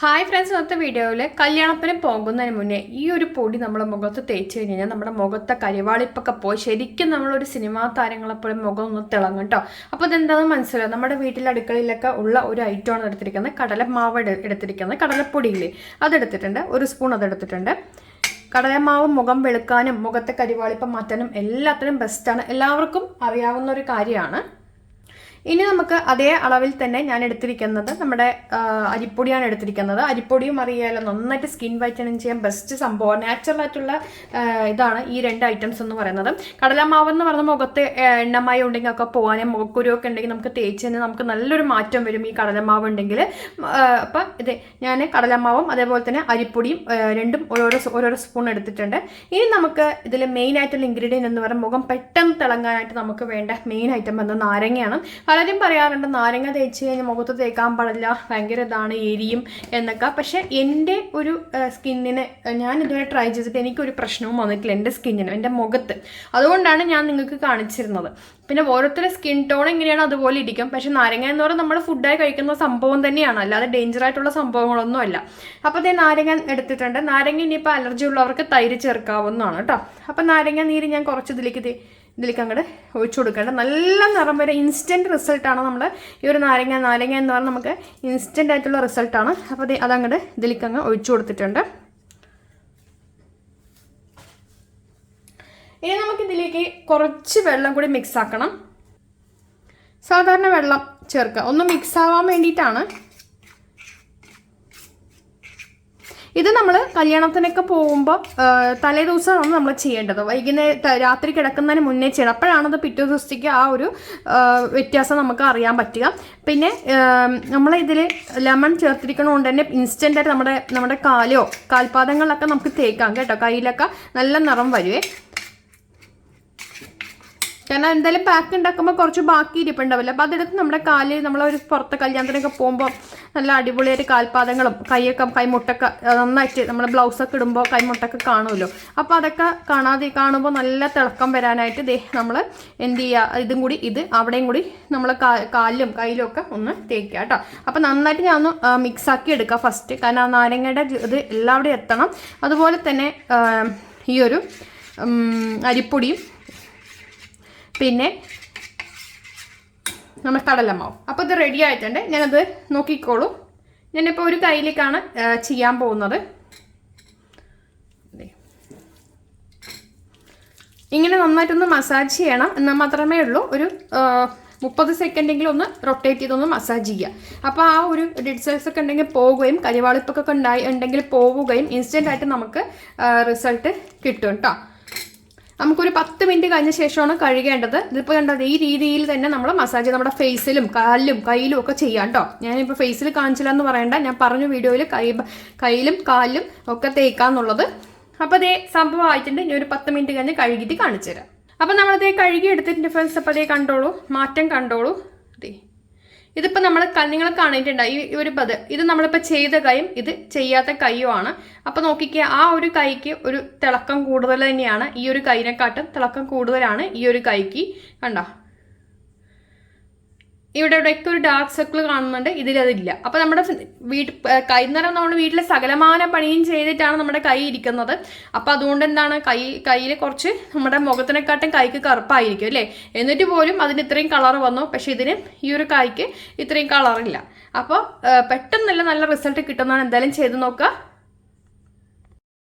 Hi friends ഇന്നത്തെ വീഡിയോയിൽ കല്യാണത്തിന് പോകുന്നതിന് മുന്നേ ഈ ഒരു പൊടി നമ്മുടെ മുഖത്ത് തേച്ച് കഴിഞ്ഞ് കഴിഞ്ഞാൽ നമ്മുടെ മുഖത്തെ കരിവാളിപ്പൊക്കെ പോയി. ശരിക്കും നമ്മളൊരു സിനിമാ താരങ്ങളെപ്പോഴും മുഖം ഒന്ന് തിളങ്ങും കേട്ടോ അപ്പോൾ ഇതെന്താണെന്ന് മനസ്സിലാവും നമ്മുടെ വീട്ടിലെ അടുക്കളയിലൊക്കെ ഉള്ള ഒരു ഐറ്റമാണ് എടുത്തിരിക്കുന്നത്. കടലമാവ് എടു- എടുത്തിരിക്കുന്നത്. കടലപ്പൊടിയില്ലേ? അതെടുത്തിട്ടുണ്ട്. ഒരു സ്പൂൺ അതെടുത്തിട്ടുണ്ട്. കടലമാവ് മുഖം വെളുക്കാനും മുഖത്തെ കരിവാളിപ്പം മാറ്റാനും എല്ലാത്തിനും ബെസ്റ്റാണ് എല്ലാവർക്കും അറിയാവുന്ന ഒരു കാര്യമാണ്. ഇനി നമുക്ക് അതേ അളവിൽ തന്നെ ഞാൻ എടുത്തിരിക്കുന്നത് നമ്മുടെ അരിപ്പൊടിയാണ് എടുത്തിരിക്കുന്നത്. അരിപ്പൊടിയും അറിയാലോ നന്നായിട്ട് സ്കിൻ വൈറ്റനിങ് ചെയ്യാൻ ബെസ്റ്റ് സംഭവം നാച്ചുറൽ ആയിട്ടുള്ള ഇതാണ് ഈ രണ്ട് ഐറ്റംസ് എന്ന് പറയുന്നത്. കടലമാവ് എന്ന് പറഞ്ഞ മുഖത്ത് എണ്ണമായി ഉണ്ടെങ്കിൽ ഒക്കെ പോകാനും മുഖക്കുരുവൊക്കെ ഉണ്ടെങ്കിൽ നമുക്ക് തേച്ച് തന്നെ നമുക്ക് നല്ലൊരു മാറ്റം വരും ഈ കടലമാവ് ഉണ്ടെങ്കിൽ. അപ്പം ഇത് ഞാൻ കടലമാവും അതേപോലെ തന്നെ അരിപ്പൊടിയും രണ്ടും ഓരോരോ ഓരോരോ സ്പൂൺ എടുത്തിട്ടുണ്ട്. ഇനി നമുക്ക് ഇതിൽ മെയിൻ ആയിട്ടുള്ള ഇൻഗ്രീഡിയന്റ് എന്ന് പറയുന്നത് മുഖം പെട്ടെന്ന് തിളങ്ങാനായിട്ട് നമുക്ക് വേണ്ട മെയിൻ ഐറ്റം എന്നത് നാരങ്ങയാണ്. പലരും പറയാറുണ്ട് നാരങ്ങ തേച്ച് കഴിഞ്ഞാൽ മുഖത്ത് തേക്കാൻ പാടില്ല ഭയങ്കര ഇതാണ് എരിയും എന്നൊക്കെ. പക്ഷെ എന്റെ ഒരു സ്കിന്നിന് ഞാൻ ഇതുവരെ ട്രൈ ചെയ്തിട്ട് എനിക്കൊരു പ്രശ്നവും വന്നിട്ടില്ല എന്റെ സ്കിന്നിന് എന്റെ മുഖത്ത്. അതുകൊണ്ടാണ് ഞാൻ നിങ്ങൾക്ക് കാണിച്ചിരുന്നത്. പിന്നെ ഓരോരുത്തരുടെ സ്കിൻ ടോൺ എങ്ങനെയാണ് അതുപോലെ ഇരിക്കും. പക്ഷെ നാരങ്ങ എന്ന് പറഞ്ഞാൽ നമ്മൾ ഫുഡായി കഴിക്കുന്ന സംഭവം തന്നെയാണ്. അല്ലാതെ ഡേഞ്ചർ ആയിട്ടുള്ള സംഭവങ്ങളൊന്നും അല്ല. അപ്പോൾ ഞാൻ നാരങ്ങ എടുത്തിട്ടുണ്ട്. നാരങ്ങ ഇനിയിപ്പോൾ അലർജി ഉള്ളവർക്ക് തൈര് ചേർക്കാവുന്നതാണ് കേട്ടോ. അപ്പോൾ നാരങ്ങ നീര് ഞാൻ കുറച്ച് ഇതിലേക്ക് ഇതിലേക്ക് അങ്ങോട്ട് ഒഴിച്ചു കൊടുക്കേണ്ട നല്ല നിറം വരെ ഇൻസ്റ്റന്റ് റിസൾട്ടാണ് നമ്മൾ ഈ ഒരു നാരങ്ങ നാരങ്ങ എന്ന് പറഞ്ഞാൽ നമുക്ക് ഇൻസ്റ്റന്റ് ആയിട്ടുള്ള റിസൾട്ടാണ് അപ്പോൾ അതങ്ങോട്ട് ഇതിലേക്ക് അങ്ങ് ഒഴിച്ചു കൊടുത്തിട്ടുണ്ട്. ഇനി നമുക്ക് ഇതിലേക്ക് കുറച്ച് വെള്ളം കൂടി മിക്സ് ആക്കണം. സാധാരണ വെള്ളം ചേർക്കുക. ഒന്ന് മിക്സ് ആവാൻ വേണ്ടിയിട്ടാണ് ഇത് നമ്മൾ കല്യാണത്തിനൊക്കെ പോകുമ്പോൾ തലേ ദിവസമാണ് നമ്മൾ ചെയ്യേണ്ടത്. വൈകുന്നേരം രാത്രി കിടക്കുന്നതിന് മുന്നേ ചെയ്യണം. അപ്പോഴാണത് പിറ്റേ ദിവസത്തേക്ക് ആ ഒരു വ്യത്യാസം നമുക്ക് അറിയാൻ പറ്റുക. പിന്നെ നമ്മൾ ഇതിൽ ലെമൺ ചേർത്തിരിക്കണതുകൊണ്ട് തന്നെ ഇൻസ്റ്റന്റായിട്ട് നമ്മുടെ നമ്മുടെ കാലോ കാൽപാദങ്ങളിലൊക്കെ നമുക്ക് തേക്കാം കേട്ടോ. കയ്യിലൊക്കെ നല്ല നിറം വരുവേ. കാരണം എന്തായാലും പാക്ക് ഉണ്ടാക്കുമ്പോൾ കുറച്ച് ബാക്കി ഇരിപ്പുണ്ടാവില്ല? അപ്പോൾ അതെടുത്ത് നമ്മുടെ കാലിൽ നമ്മളൊരു പുറത്ത് കല്യാണത്തിനൊക്കെ പോകുമ്പോൾ നല്ല അടിപൊളിയായിട്ട് കാൽപാദങ്ങളും കൈയൊക്കെ കൈമുട്ടൊക്കെ നന്നായിട്ട് നമ്മൾ ബ്ലൗസൊക്കെ ഇടുമ്പോൾ കൈമുട്ടൊക്കെ കാണുമല്ലോ? അപ്പോൾ അതൊക്കെ കാണാതെ കാണുമ്പോൾ നല്ല തിളക്കം വരാനായിട്ട് ദേ നമ്മൾ എന്ത് ചെയ്യുക ഇതും കൂടി ഇത് അവിടെയും കൂടി നമ്മൾ കാലിലും കയ്യിലും ഒക്കെ ഒന്ന് തേക്കുക കേട്ടോ. അപ്പോൾ നന്നായിട്ട് ഞാൻ ഒന്ന് മിക്സാക്കി എടുക്കുക ഫസ്റ്റ് കാരണം ആ നാരങ്ങയുടെ ഇത് എല്ലാവിടെയും എത്തണം. അതുപോലെ തന്നെ ഈ ഒരു അരിപ്പൊടിയും പിന്നെ നമ്മൾ കടലമാവ്. അപ്പോൾ ഇത് റെഡി ആയിട്ടുണ്ട്. ഞാനത് നോക്കിക്കോളൂ. ഞാനിപ്പോൾ ഒരു കയ്യിലേക്കാണ് ചെയ്യാൻ പോകുന്നത്. ഇങ്ങനെ നന്നായിട്ടൊന്ന് മസാജ് ചെയ്യണം. എന്നാൽ മാത്രമേ ഉള്ളൂ. ഒരു മുപ്പത് സെക്കൻഡെങ്കിലും ഒന്ന് റൊട്ടേറ്റ് ചെയ്തൊന്ന് മസാജ് ചെയ്യുക. അപ്പോൾ ആ ഒരു ഡെഡ് സെൽസ് ഒക്കെ ഉണ്ടെങ്കിൽ പോവുകയും കരിവാളിപ്പൊക്കെ ഉണ്ടായി ഉണ്ടെങ്കിൽ പോവുകയും ഇൻസ്റ്റന്റ് ആയിട്ട് നമുക്ക് റിസൾട്ട് കിട്ടും കേട്ടോ നമുക്കൊരു പത്ത് മിനിറ്റ് കഴിഞ്ഞ ശേഷമാണ് കഴുകേണ്ടത്. ഇതിപ്പോൾ കണ്ടത് ഈ രീതിയിൽ തന്നെ നമ്മൾ മസാജ് നമ്മുടെ ഫേസിലും കാലിലും കയ്യിലും ഒക്കെ ചെയ്യാം കേട്ടോ. ഞാനിപ്പോൾ ഫേസിൽ കാണിച്ചില്ല എന്ന് പറയണ്ട. ഞാൻ പറഞ്ഞു വീഡിയോയിൽ കൈ കയ്യിലും കാലിലും ഒക്കെ തേക്കാന്നുള്ളത്. അപ്പോൾ അതേ സംഭവം ആയിട്ടുണ്ട്. ഞാൻ ഒരു പത്ത് മിനിറ്റ് കഴിഞ്ഞ് കഴുകിയിട്ട് കാണിച്ചു തരാം അപ്പോൾ നമ്മളതേ കഴുകി എടുത്തിട്ട് ഫ്രണ്ട്സ് അപ്പോൾ അതേ കണ്ടോളൂ. മാറ്റം കണ്ടോളൂ. ദേ. ഇതിപ്പോൾ നമ്മൾ നിങ്ങൾ കാണിയിട്ടുണ്ടായി ഈ ഒരു പത് ഇത് നമ്മളിപ്പോൾ ചെയ്ത കൈയും ഇത് ചെയ്യാത്ത കൈയുമാണ് അപ്പോൾ നോക്കിക്കുക ആ ഒരു കൈക്ക് ഒരു തിളക്കം കൂടുതൽ തന്നെയാണ്. ഈ ഒരു കൈനെക്കാട്ടും തിളക്കം കൂടുതലാണ് ഈ ഒരു കൈക്ക്. കണ്ടോ? ഇവിടെ ഇവിടെയൊക്കെ ഒരു ഡാർക്ക് സർക്കിൾ കാണുന്നുണ്ട്. ഇതിലതില്ല. അപ്പോൾ നമ്മുടെ വീട്ട് കൈ എന്ന് പറയുമ്പോൾ നമ്മൾ വീട്ടിലെ സകലമാന പണിയും ചെയ്തിട്ടാണ് നമ്മുടെ കൈ ഇരിക്കുന്നത്. അപ്പോൾ അതുകൊണ്ട് എന്താണ് കൈ കയ്യിൽ കുറച്ച് നമ്മുടെ മുഖത്തിനെക്കാട്ടും കൈക്ക് കറുപ്പായിരിക്കും അല്ലേ? എന്നിട്ട് പോലും അതിന് ഇത്രയും കളർ വന്നു. പക്ഷേ ഇതിന് ഈ ഒരു കൈക്ക് ഇത്രയും കളറില്ല അപ്പോൾ പെട്ടെന്നല്ല നല്ല റിസൾട്ട് കിട്ടുന്നതാണ്. എന്തായാലും ചെയ്ത് നോക്കുക.